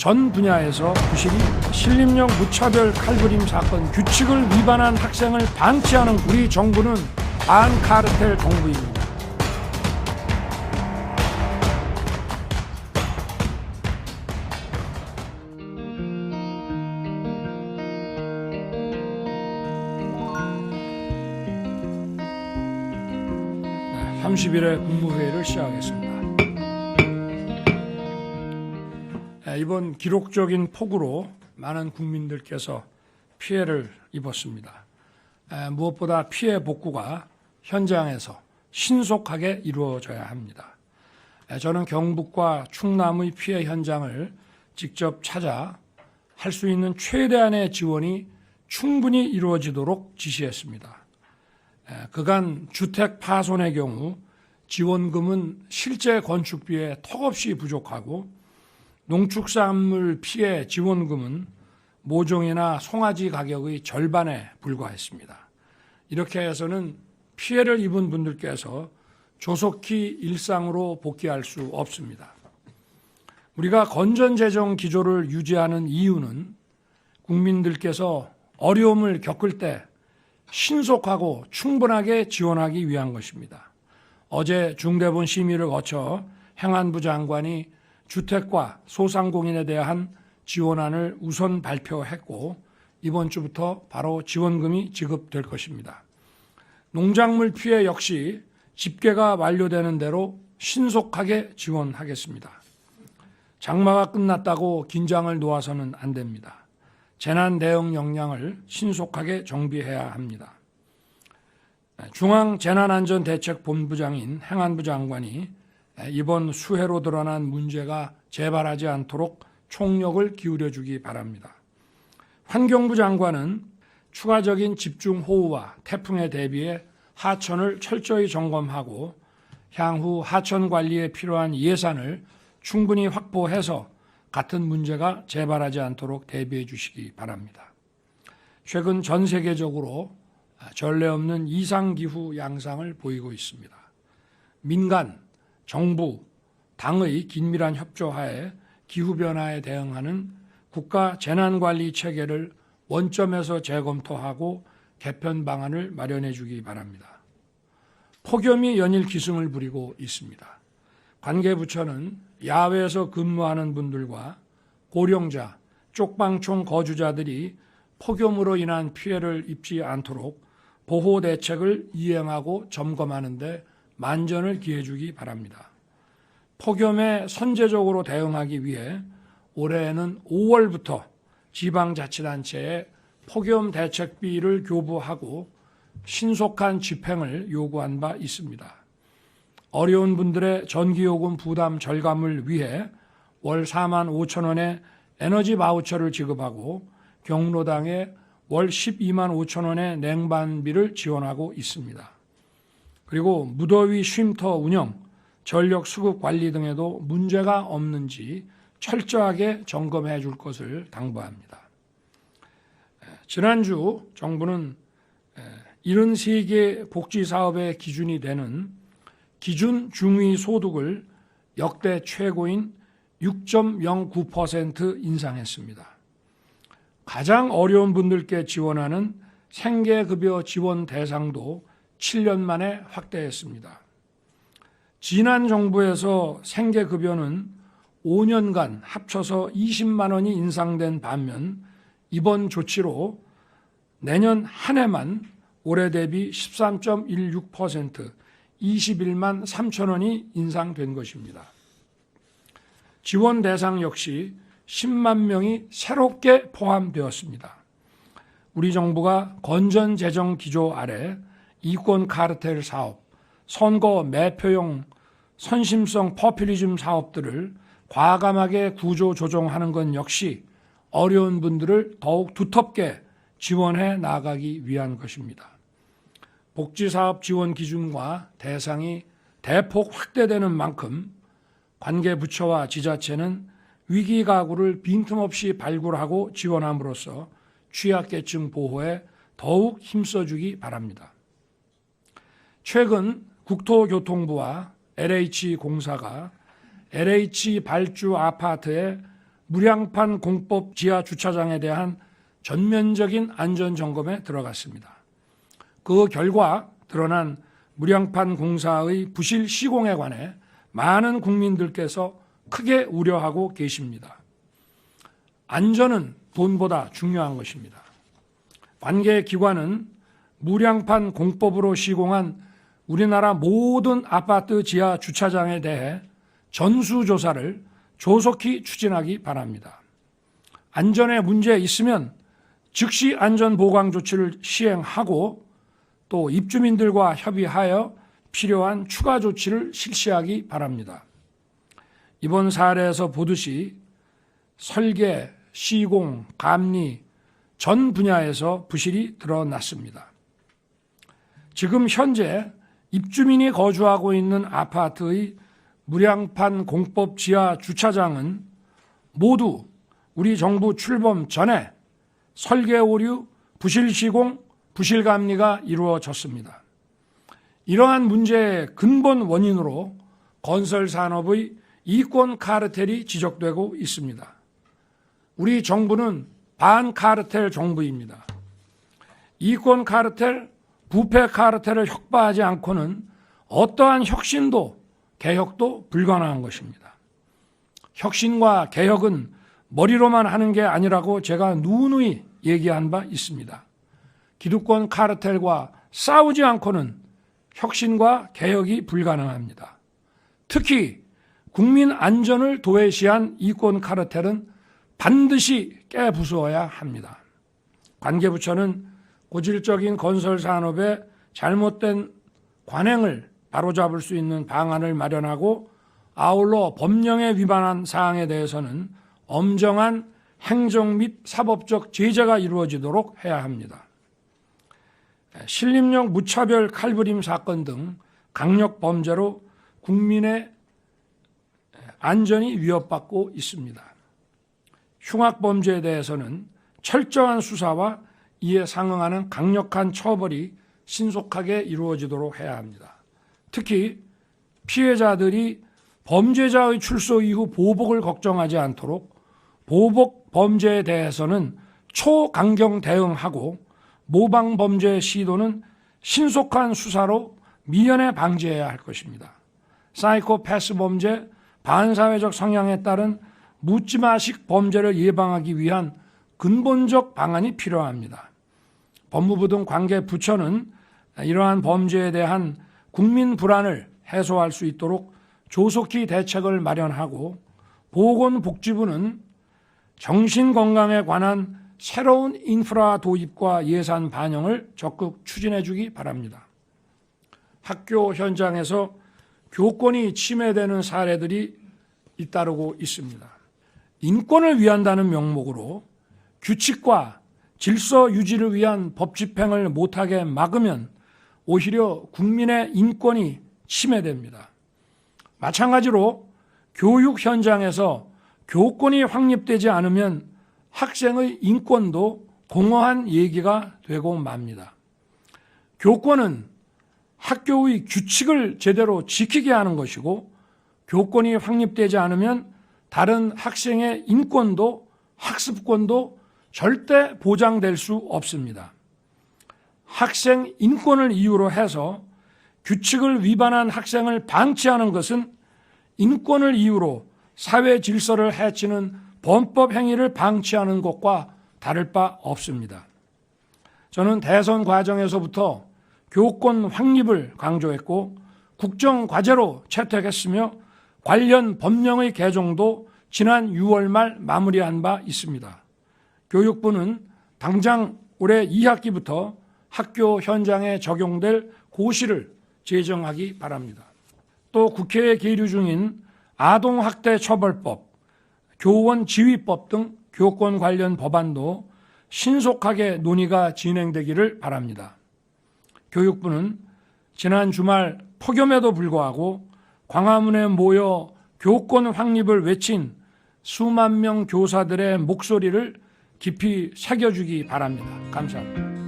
전 분야에서 부실이 신림역 무차별 칼부림 사건 규칙을 위반한 학생을 방치하는 우리 정부는 반카르텔 정부입니다. 네, 30일의 국무회의를 시작하겠습니다. 이번 기록적인 폭우로 많은 국민들께서 피해를 입었습니다. 에, 무엇보다 피해 복구가 현장에서 신속하게 이루어져야 합니다. 에, 저는 경북과 충남의 피해 현장을 직접 찾아 할 수 있는 최대한의 지원이 충분히 이루어지도록 지시했습니다. 에, 그간 주택 파손의 경우 지원금은 실제 건축비에 턱없이 부족하고 농축산물 피해 지원금은 모종이나 송아지 가격의 절반에 불과했습니다. 이렇게 해서는 피해를 입은 분들께서 조속히 일상으로 복귀할 수 없습니다. 우리가 건전 재정 기조를 유지하는 이유는 국민들께서 어려움을 겪을 때 신속하고 충분하게 지원하기 위한 것입니다. 어제 중대본 심의를 거쳐 행안부 장관이 주택과 소상공인에 대한 지원안을 우선 발표했고 이번 주부터 바로 지원금이 지급될 것입니다. 농작물 피해 역시 집계가 완료되는 대로 신속하게 지원하겠습니다. 장마가 끝났다고 긴장을 놓아서는 안 됩니다. 재난 대응 역량을 신속하게 정비해야 합니다. 중앙재난안전대책본부장인 행안부 장관이 이번 수해로 드러난 문제가 재발하지 않도록 총력을 기울여 주기 바랍니다. 환경부 장관은 추가적인 집중 호우와 태풍에 대비해 하천을 철저히 점검하고 향후 하천 관리에 필요한 예산을 충분히 확보해서 같은 문제가 재발하지 않도록 대비해 주시기 바랍니다. 최근 전 세계적으로 전례 없는 이상기후 양상을 보이고 있습니다. 민간, 정부, 당의 긴밀한 협조하에 기후변화에 대응하는 국가 재난관리 체계를 원점에서 재검토하고 개편 방안을 마련해 주기 바랍니다. 폭염이 연일 기승을 부리고 있습니다. 관계부처는 야외에서 근무하는 분들과 고령자, 쪽방촌 거주자들이 폭염으로 인한 피해를 입지 않도록 보호 대책을 이행하고 점검하는 데 만전을 기해 주기 바랍니다. 폭염에 선제적으로 대응하기 위해 올해에는 5월부터 지방자치단체에 폭염 대책비를 교부하고 신속한 집행을 요구한 바 있습니다. 어려운 분들의 전기요금 부담 절감을 위해 월 4만 5천 원의 에너지 바우처를 지급하고 경로당에 월 12만 5천 원의 냉방비를 지원하고 있습니다. 그리고 무더위 쉼터 운영, 전력 수급 관리 등에도 문제가 없는지 철저하게 점검해 줄 것을 당부합니다. 지난주 정부는 73개 복지 사업의 기준이 되는 기준 중위 소득을 역대 최고인 6.09% 인상했습니다. 가장 어려운 분들께 지원하는 생계급여 지원 대상도 7년 만에 확대했습니다. 지난 정부에서 생계급여는 5년간 합쳐서 20만 원이 인상된 반면 이번 조치로 내년 한 해만 올해 대비 13.16% 21만 3천 원이 인상된 것입니다. 지원 대상 역시 10만 명이 새롭게 포함되었습니다. 우리 정부가 건전 재정 기조 아래 이권 카르텔 사업, 선거 매표용 선심성 퍼퓰리즘 사업들을 과감하게 구조 조정하는 것 역시 어려운 분들을 더욱 두텁게 지원해 나가기 위한 것입니다. 복지사업 지원 기준과 대상이 대폭 확대되는 만큼 관계 부처와 지자체는 위기 가구를 빈틈없이 발굴하고 지원함으로써 취약계층 보호에 더욱 힘써주기 바랍니다. 최근 국토교통부와 LH공사가 LH 발주 아파트에 무량판 공법 지하 주차장에 대한 전면적인 안전 점검에 들어갔습니다. 그 결과 드러난 무량판 공사의 부실 시공에 관해 많은 국민들께서 크게 우려하고 계십니다. 안전은 돈보다 중요한 것입니다. 관계 기관은 무량판 공법으로 시공한 우리나라 모든 아파트 지하 주차장에 대해 전수조사를 조속히 추진하기 바랍니다. 안전에 문제 있으면 즉시 안전 보강 조치를 시행하고 또 입주민들과 협의하여 필요한 추가 조치를 실시하기 바랍니다. 이번 사례에서 보듯이 설계, 시공, 감리 전 분야에서 부실이 드러났습니다. 지금 현재 입주민이 거주하고 있는 아파트의 무량판 공법 지하 주차장은 모두 우리 정부 출범 전에 설계 오류, 부실 시공, 부실 감리가 이루어졌습니다. 이러한 문제의 근본 원인으로 건설 산업의 이권 카르텔이 지적되고 있습니다. 우리 정부는 반 카르텔 정부입니다. 이권 카르텔, 부패 카르텔을 혁파하지 않고는 어떠한 혁신도 개혁도 불가능한 것입니다. 혁신과 개혁은 머리로만 하는 게 아니라고 제가 누누이 얘기한 바 있습니다. 기득권 카르텔과 싸우지 않고는 혁신과 개혁이 불가능합니다. 특히 국민 안전을 도외시한 이권 카르텔은 반드시 깨부수어야 합니다. 관계부처는 고질적인 건설 산업의 잘못된 관행을 바로잡을 수 있는 방안을 마련하고 아울러 법령에 위반한 사항에 대해서는 엄정한 행정 및 사법적 제재가 이루어지도록 해야 합니다. 신림역 무차별 칼부림 사건 등 강력 범죄로 국민의 안전이 위협받고 있습니다. 흉악 범죄에 대해서는 철저한 수사와 이에 상응하는 강력한 처벌이 신속하게 이루어지도록 해야 합니다. 특히 피해자들이 범죄자의 출소 이후 보복을 걱정하지 않도록 보복 범죄에 대해서는 초강경 대응하고 모방 범죄 시도는 신속한 수사로 미연에 방지해야 할 것입니다. 사이코패스 범죄, 반사회적 성향에 따른 묻지마식 범죄를 예방하기 위한 근본적 방안이 필요합니다. 법무부 등 관계 부처는 이러한 범죄에 대한 국민 불안을 해소할 수 있도록 조속히 대책을 마련하고 보건복지부는 정신건강에 관한 새로운 인프라 도입과 예산 반영을 적극 추진해 주기 바랍니다. 학교 현장에서 교권이 침해되는 사례들이 잇따르고 있습니다. 인권을 위한다는 명목으로 규칙과 질서 유지를 위한 법 집행을 못하게 막으면 오히려 국민의 인권이 침해됩니다. 마찬가지로 교육 현장에서 교권이 확립되지 않으면 학생의 인권도 공허한 얘기가 되고 맙니다. 교권은 학교의 규칙을 제대로 지키게 하는 것이고 교권이 확립되지 않으면 다른 학생의 인권도 학습권도 절대 보장될 수 없습니다. 학생 인권을 이유로 해서 규칙을 위반한 학생을 방치하는 것은 인권을 이유로 사회 질서를 해치는 범법 행위를 방치하는 것과 다를 바 없습니다. 저는 대선 과정에서부터 교권 확립을 강조했고 국정 과제로 채택했으며 관련 법령의 개정도 지난 6월 말 마무리한 바 있습니다. 교육부는 당장 올해 2학기부터 학교 현장에 적용될 고시를 제정하기 바랍니다. 또 국회에 계류 중인 아동학대 처벌법, 교원 지휘법 등 교권 관련 법안도 신속하게 논의가 진행되기를 바랍니다. 교육부는 지난 주말 폭염에도 불구하고 광화문에 모여 교권 확립을 외친 수만 명 교사들의 목소리를 깊이 새겨주기 바랍니다. 감사합니다.